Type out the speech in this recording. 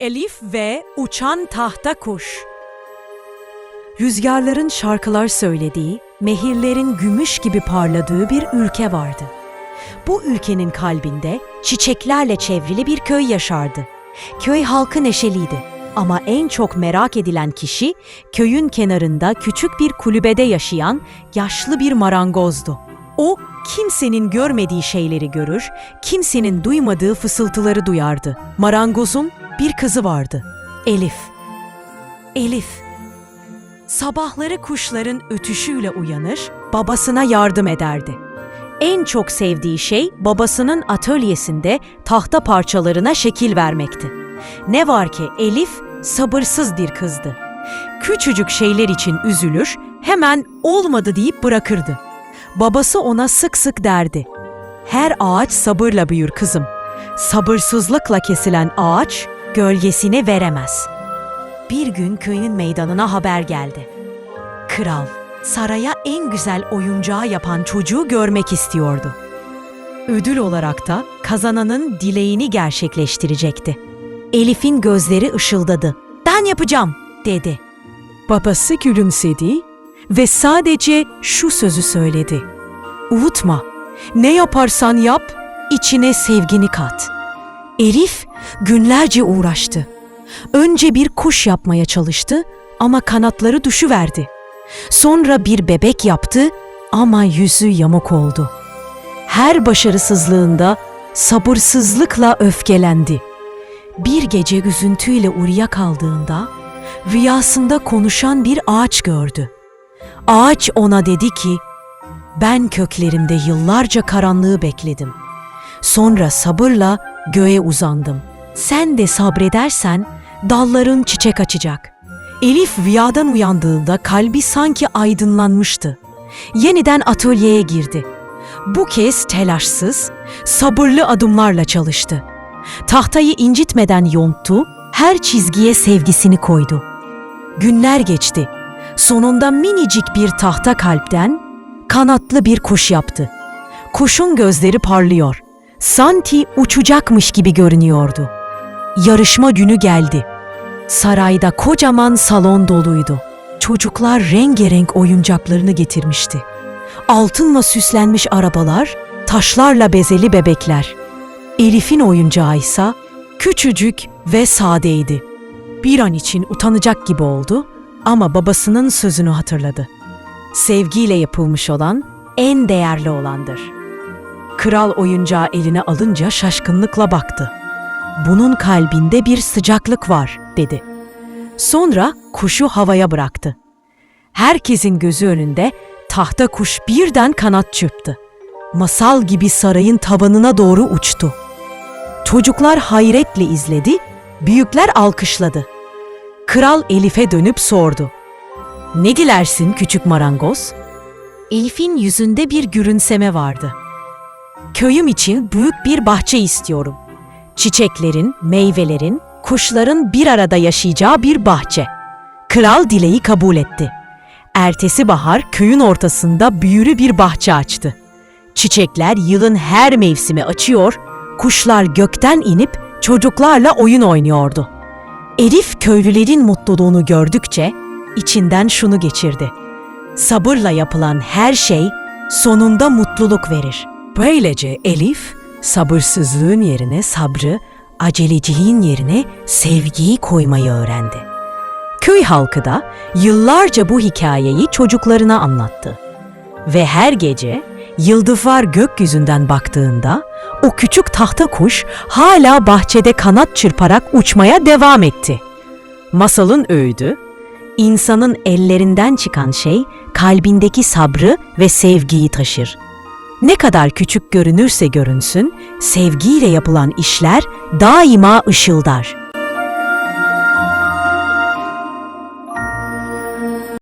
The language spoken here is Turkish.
Elif ve Uçan Tahta Kuş Rüzgarların şarkılar söylediği, mehirlerin gümüş gibi parladığı bir ülke vardı. Bu ülkenin kalbinde çiçeklerle çevrili bir köy yaşardı. Köy halkı neşeliydi ama en çok merak edilen kişi köyün kenarında küçük bir kulübede yaşayan yaşlı bir marangozdu. O kimsenin görmediği şeyleri görür, kimsenin duymadığı fısıltıları duyardı. Marangozun bir kızı vardı. Elif. Elif. Sabahları kuşların ötüşüyle uyanır, babasına yardım ederdi. En çok sevdiği şey babasının atölyesinde tahta parçalarına şekil vermekti. Ne var ki Elif sabırsız bir kızdı. Küçücük şeyler için üzülür, hemen olmadı deyip bırakırdı. Babası ona sık sık derdi. Her ağaç sabırla büyür kızım. Sabırsızlıkla kesilen ağaç gölgesini veremez. Bir gün köyün meydanına haber geldi. Kral, saraya en güzel oyuncağı yapan çocuğu görmek istiyordu. Ödül olarak da kazananın dileğini gerçekleştirecekti. Elif'in gözleri ışıldadı. Ben yapacağım, dedi. Babası gülümsedi ve sadece şu sözü söyledi. Unutma, ne yaparsan yap, içine sevgini kat. Elif günlerce uğraştı. Önce bir kuş yapmaya çalıştı ama kanatları düşüverdi. Sonra bir bebek yaptı ama yüzü yamuk oldu. Her başarısızlığında sabırsızlıkla öfkelendi. Bir gece üzüntüyle uyuyakaldığında rüyasında konuşan bir ağaç gördü. Ağaç ona dedi ki, ben köklerimde yıllarca karanlığı bekledim. Sonra sabırla göğe uzandım. Sen de sabredersen dalların çiçek açacak. Elif rüyadan uyandığında kalbi sanki aydınlanmıştı. Yeniden atölyeye girdi. Bu kez telaşsız, sabırlı adımlarla çalıştı. Tahtayı incitmeden yonttu, her çizgiye sevgisini koydu. Günler geçti. Sonunda minicik bir tahta kalpten kanatlı bir kuş yaptı. Kuşun gözleri parlıyor. Santi uçacakmış gibi görünüyordu. Yarışma günü geldi. Sarayda kocaman salon doluydu. Çocuklar rengarenk oyuncaklarını getirmişti. Altınla süslenmiş arabalar, taşlarla bezeli bebekler. Elif'in oyuncağı ise küçücük ve sadeydi. Bir an için utanacak gibi oldu ama babasının sözünü hatırladı. Sevgiyle yapılmış olan en değerli olandır. Kral oyuncağı eline alınca şaşkınlıkla baktı. Bunun kalbinde bir sıcaklık var, dedi. Sonra kuşu havaya bıraktı. Herkesin gözü önünde tahta kuş birden kanat çırptı. Masal gibi sarayın tavanına doğru uçtu. Çocuklar hayretle izledi, büyükler alkışladı. Kral Elif'e dönüp sordu. Ne dilersin küçük marangoz? Elif'in yüzünde bir gülümseme vardı. Köyüm için büyük bir bahçe istiyorum. Çiçeklerin, meyvelerin, kuşların bir arada yaşayacağı bir bahçe. Kral dileği kabul etti. Ertesi bahar köyün ortasında büyülü bir bahçe açtı. Çiçekler yılın her mevsimi açıyor, kuşlar gökten inip çocuklarla oyun oynuyordu. Elif köylülerin mutluluğunu gördükçe içinden şunu geçirdi. Sabırla yapılan her şey sonunda mutluluk verir. Böylece Elif sabırsızlığın yerine sabrı, aceleciliğin yerine sevgiyi koymayı öğrendi. Köy halkı da yıllarca bu hikayeyi çocuklarına anlattı. Ve her gece yıldızlar gökyüzünden baktığında o küçük tahta kuş hala bahçede kanat çırparak uçmaya devam etti. Masalın öğüdü, insanın ellerinden çıkan şey kalbindeki sabrı ve sevgiyi taşır. Ne kadar küçük görünürse görünsün, sevgiyle yapılan işler daima ışıldar.